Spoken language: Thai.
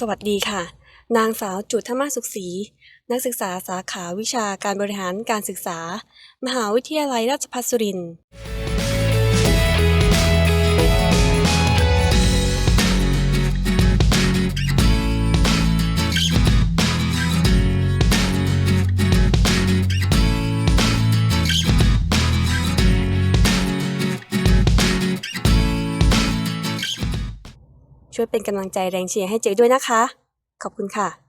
สวัสดีค่ะ นางสาวจุธมาสุขศรีนักศึกษาสาขาวิชาการบริหารการศึกษา มหาวิทยาลัยราชภัฏสุรินทร์ ช่วยเป็นกำลังใจแรงเชียร์ให้เจ๊ด้วยนะคะ ขอบคุณค่ะ